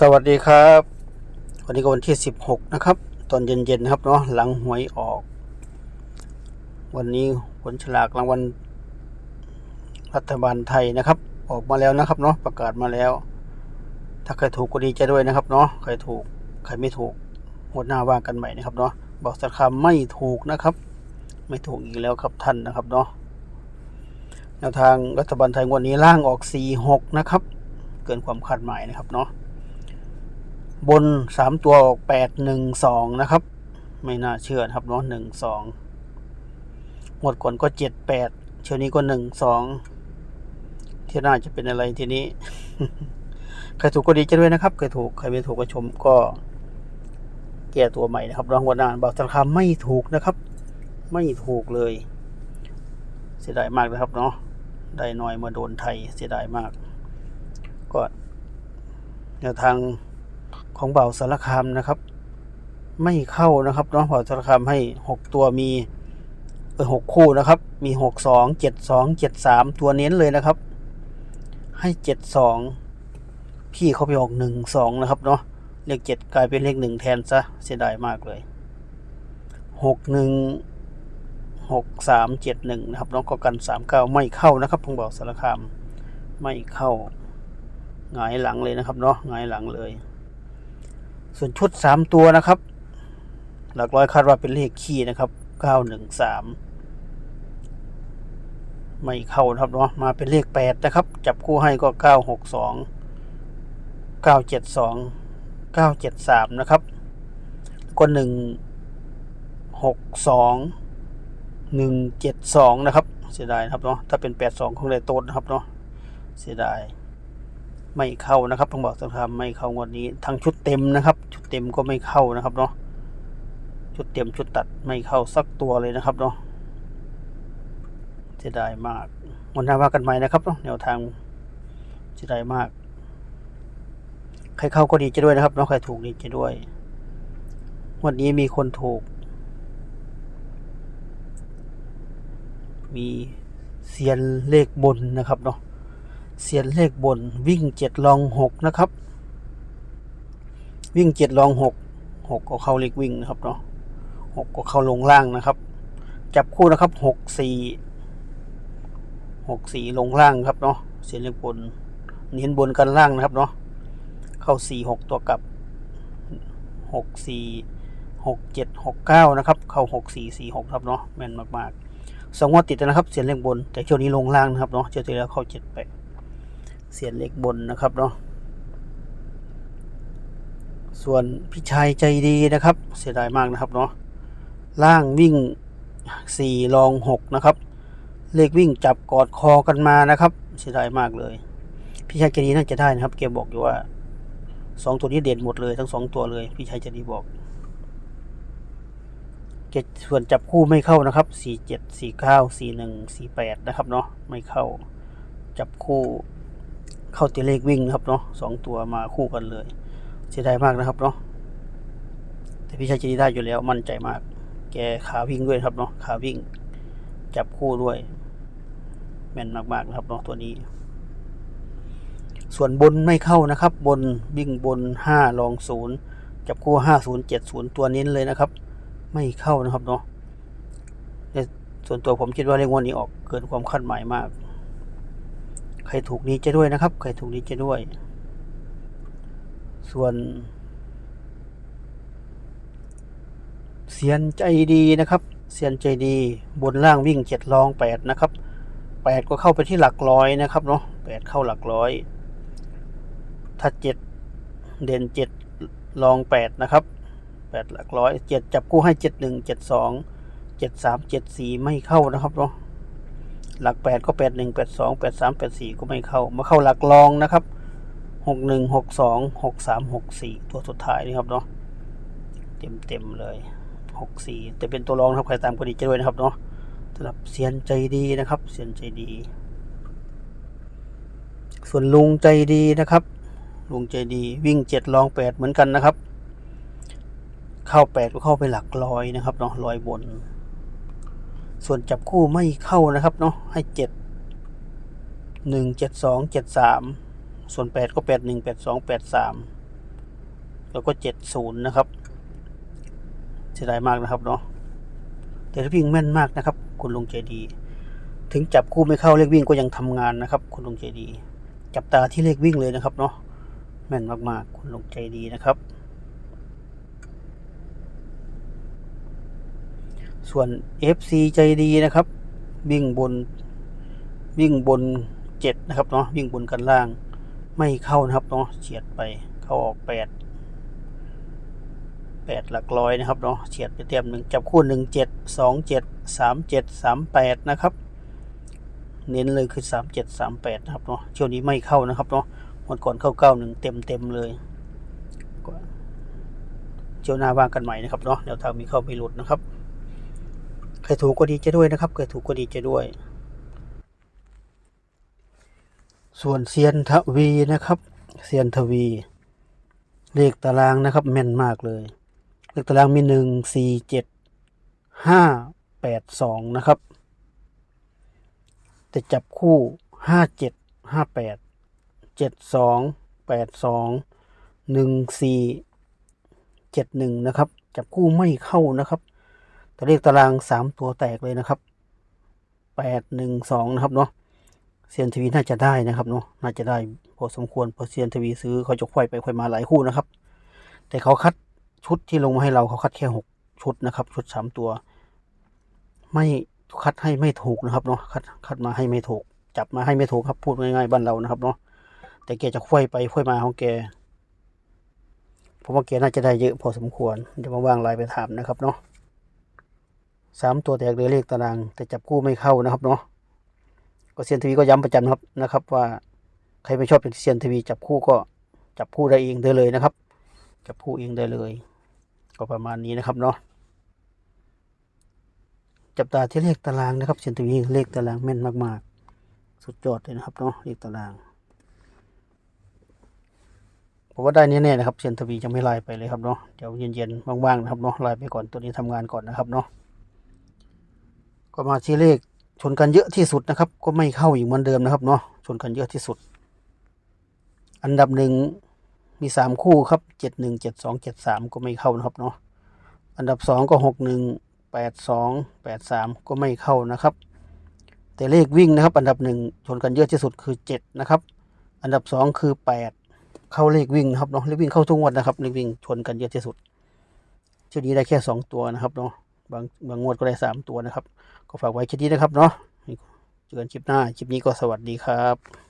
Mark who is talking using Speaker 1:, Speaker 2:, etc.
Speaker 1: สวัสดีครับ วันนี้ก็วันที่ 16 นะครับ ตอนเย็นๆนะครับเนาะหลังหวยออก วันนี้ผลฉลากรางวัลรัฐบาลไทยนะครับ ออกมาแล้วนะครับเนาะประกาศมาแล้ว ถ้าใครถูกก็ดีใจด้วยนะครับเนาะใครถูกใครไม่ถูกหดหน้าว่ากันใหม่นะครับเนาะบอกสักคำไม่ถูกนะครับ ไม่ถูกอีกแล้วครับท่านนะครับเนาะแนวทางรัฐบาลไทยวันนี้ล่างออก 46 นะครับ เกินความคาดหมายนะครับเนาะ บนสามตัวออกแปดหนึ่งสองนะครับ ไม่น่าเชื่อนะครับเนาะหนึ่งสองหมดก่อนก็เจ็ดแปดเที่ยวนี้ก็หนึ่งสองที่น้าจะเป็นอะไรทีนี้ ใครถูกก็ดีใจด้วยนะครับ ใครถูกใครไม่ถูกก็ชมก็แก้ตัวใหม่นะครับรางวัลนานบอกธนาคารไม่ถูกนะครับ ไม่ถูกเลย เสียดายมากนะครับเนาะได้น้อยมื่อโดนไทยเสียดายมาก ก็แนวทาง ของเบาสารคามนะครับ ไม่เข้านะครับเนาะเบาสารคามให้หกตัวมีเออหกคู่นะครับ มีหกสองเจ็ดสองเจ็ดสามตัวเน้นเลยนะครับ ให้เจ็ดสองพี่เขาไปออกหนึ่งสองนะครับเนาะเลขเจ็ดกลายเป็นเลขหนึ่งแทนซะเสียดายมากเลยหกหนึ่งหกสามเจ็ดหนึ่งนะครับ น้องก็กันสามเก้าไม่เข้านะครับของเบาสารคาม ไม่เข้า หงายหลังเลยนะครับเนาะหงายหลังเลย ส่วนชุดสามตัวนะครับ หลักร้อยคาดว่าเป็นเลขคี่นะครับเก้าหนึ่งสามไม่เข้าครับเนาะมาเป็นเลขแปดนะครับ จับคู่ให้ก็เก้าหกสองเก้าเจ็ดสองเก้าเจ็ดสามนะครับแล้วก็หนึ่งหกสองหนึ่งเจ็ดสองนะครับ เสียดายครับเนาะถ้าเป็นแปดสองของเลยโต้นนะครับเนาะเสียดาย ไม่เข้านะครับต้องบอกสักคำไม่เข้างวดนี้ทั้งชุดเต็มนะครับ ชุดเต็มก็ไม่เข้านะครับเนาะชุดเต็มชุดตัดไม่เข้าสักตัวเลยนะครับเนาะเสียดายมากวันหน้าว่ากันใหม่นะครับเนาะแนวทางเสียดายมาก ใครเข้าก็ดีใจด้วยนะครับเนาะใครถูกดีใจด้วย วันนี้มีคนถูก มีเซียนเลขบนนะครับเนาะ เสียนเลขบนวิ่งเจ็ดลองหกนะครับ วิ่งเจ็ดลองหกหกก็เข้าเลขวิ่งนะครับเนาะหกก็เข้าลงล่างนะครับ จับคู่นะครับหกสี่หกสี่ลงล่างครับเนาะเสียนเลขบนเน้นบนกันล่างนะครับเนาะเข้าสี่หกตัวกลับหกสี่หกเจ็ดหกเก้านะครับ เข้าหกสี่สี่หกครับเนาะแม่นมากๆสองงวันติดนะครับ เสียนเลขบน แต่เที่ยวนี้ลงล่างนะครับเนาะเที่ยวที่แล้วเข้าเจ็ดแปด เสียนเล็กบนนะครับเนาะส่วนพี่ชายใจดีนะครับ เสียดายมากนะครับเนาะล่างวิ่งสี่รองหกนะครับเลขวิ่งจับกอดคอกันมานะครับ เสียดายมากเลย พี่ชายใจดีน่าจะได้นะครับเกมบอกอยู่ว่าสองตัวนี้เด่นหมดเลยทั้งสองตัวเลย พี่ชายใจดีบอกเกส่วนจับคู่ไม่เข้านะครับสี่เจ็ดสี่เก้าสี่หนึ่งสี่แปดนะครับเนาะไม่เข้าจับคู่ เข้าตีเลขวิ่งนะครับเนาะสองตัวมาคู่กันเลย เสียดายมากนะครับเนาะแต่พี่ชายจะได้อยู่แล้วมั่นใจมาก แกขาวิ่งด้วยครับเนาะขาวิ่ง จับคู่ด้วย แม่นมากๆนะครับเนาะตัวนี้ ส่วนบนไม่เข้านะครับ บนวิ่งบนห้าลองศูนย์จับคู่ห้าศูนย์เจ็ดศูนย์ตัวนี้เลยนะครับ ไม่เข้านะครับเนาะแต่ส่วนตัวผมคิดว่าเลขงวันนี้ออกเกินความคาดหมายมาก ใครถูกนี้จะด้วยนะครับ ใครถูกนี้จะด้วย ส่วนเสียนใจดีนะครับ เสียนใจดีบนล่างวิ่งเจ็ดลองแปดนะครับแปดก็เข้าไปที่หลักร้อยนะครับเนาะแปดเข้าหลักร้อย ถ้าเจ็ดเด่นเจ็ดลองแปดนะครับแปดหลักร้อยเจ็ดจับกู้ให้เจ็ดหนึ่งเจ็ดสองเจ็ดสามเจ็ดสี่ไม่เข้านะครับเนาะ หลักแปดก็แปดหนึ่งแปดสองแปดสามแปดสี่ก็ไม่เข้า มาเข้าหลักรองนะครับหกหนึ่งหกสองหกสามหกสี่ตัวสุดท้ายนี่ครับเนาะเต็มเต็มเลยหกสี่แต่เป็นตัวรองนะครับใครตามก็ดีใจด้วยนะครับเนาะสำหรับเซียนใจดีนะครับเซียนใจดี ส่วนลุงใจดีนะครับ ลุงใจดีวิ่งเจ็ดรองแปดเหมือนกันนะครับ เข้าแปดก็เข้าไปหลักร้อยนะครับเนาะร้อยบน ส่วนจับคู่ไม่เข้านะครับเนาะให้เจ็ดหนึ่งเจ็ดสองเจ็ดสามส่วนแปดก็แปดหนึ่งแปดสองแปดสามแล้วก็เจ็ดศูนย์นะครับเสียดายมากนะครับเนาะแต่ถ้าวิ่งแม่นมากนะครับ คุณลุงใจดี ถึงจับคู่ไม่เข้าเลขวิ่งก็ยังทำงานนะครับ คุณลุงใจดี จับตาที่เลขวิ่งเลยนะครับเนาะแม่นมากๆ คุณลุงใจดีนะครับ ส่วน FC ใจดีนะครับ วิ่งบนวิ่งบนเจ็ดนะครับเนาะวิ่งบนกันล่าง ไม่เข้านะครับเนาะเฉียดไปเข้าออกแปดแปดหลักร้อยนะครับเนาะเฉียดไปเต็มหนึ่งจับคู่หนึ่งเจ็ดสองเจ็ดสามเจ็ดสามแปดนะครับ เน้นเลยคือสามเจ็ดสามแปดนะครับเนาะเที่ยวนี้ไม่เข้านะครับเนาะวันก่อนเข้าเก้าหนึ่งเต็มเต็มเลยเที่ยวหน้าว่างกันใหม่นะครับเนาะแนวทางมีเข้าไม่หลุดนะครับ ใครถูกก็ดีใจด้วยนะครับใครถูกก็ดีใจด้วย ส่วนเซียนทวีนะครับเซียนทวี เลขตารางนะครับแม่นมากเลย เลขตารางมีหนึ่งสี่เจ็ดห้าแปดสองนะครับแต่จับคู่ห้าเจ็ดห้าแปดเจ็ดสองแปดสองหนึ่งสี่เจ็ดหนึ่งนะครับ จับคู่ไม่เข้านะครับ แต่เลขตารางสามตัวแตกเลยนะครับแปดหนึ่งสองนะครับเนาะเซียนทวีน่าจะได้นะครับเนาะน่าจะได้พอสมควรเพอเซียนทวีซื้อเขาจะควายไปควายมาหลายคู่นะครับ แต่เขาคัดชุดที่ลงมาให้เราเขาคัดแค่หกชุดนะครับ ชุดสามตัว ไม่คัดให้ไม่ถูกนะครับเนาะคัดคัดมาให้ไม่ถูก จับมาให้ไม่ถูกครับพูดง่ายๆบ้านเรานะครับเนาะแต่แกจะควายไปควายมาของแกผมว่าแกน่าจะได้เยอะพอสมควรเดี๋ยวมาว่างไลน์ไปถามนะครับเนาะ สามตัวแตกเลยเลขตาราง แต่จับคู่ไม่เข้านะครับเนาะก็เซียนทีวีก็ย้ำประจำครับนะครับ ว่าใครไม่ชอบเป็นเซียนทีวีจับคู่ก็จับคู่ได้เองได้เลยนะครับ จับคู่เองได้เลย ก็ประมาณนี้นะครับเนาะจับตาที่เลขตารางนะครับเซียนทีวีเลขตารางแม่นมากๆ สุดยอดเลยนะครับเนาะเลขตารางผมว่าได้แน่ๆนะครับเซียนทวีจะไม่ไล่ไปเลยครับเนาะเดี๋ยวเย็นๆว่างๆนะครับเนาะไล่ไปก่อนตัวนี้ทำงานก่อนนะครับเนาะ ก็มาที่เลขชนกันเยอะที่สุดนะครับ ก็ไม่เข้าอีกเหมือนเดิมนะครับเนาะชนกันเยอะที่สุด อันดับหนึ่งมีสามคู่ครับเจ็ดหนึ่งเจ็ดสองเจ็ดสามก็ไม่เข้านะครับเนาะอันดับสองก็หกหนึ่งแปดสองแปดสามก็ไม่เข้านะครับ แต่เลขวิ่งนะครับ อันดับหนึ่งชนกันเยอะที่สุดคือเจ็ดนะครับ อันดับสองคือแปดเข้าเลขวิ่งนะครับเนาะเลขวิ่งเข้าทุกงวดนะครับเลขวิ่งชนกันเยอะที่สุดชุดนี้ได้แค่สองตัวนะครับเนาะ บางบางงวดก็ได้สามตัวนะครับ ก็ฝากไว้แค่นี้นะครับเนาะเจอกันคลิปหน้า คลิปนี้ก็สวัสดีครับ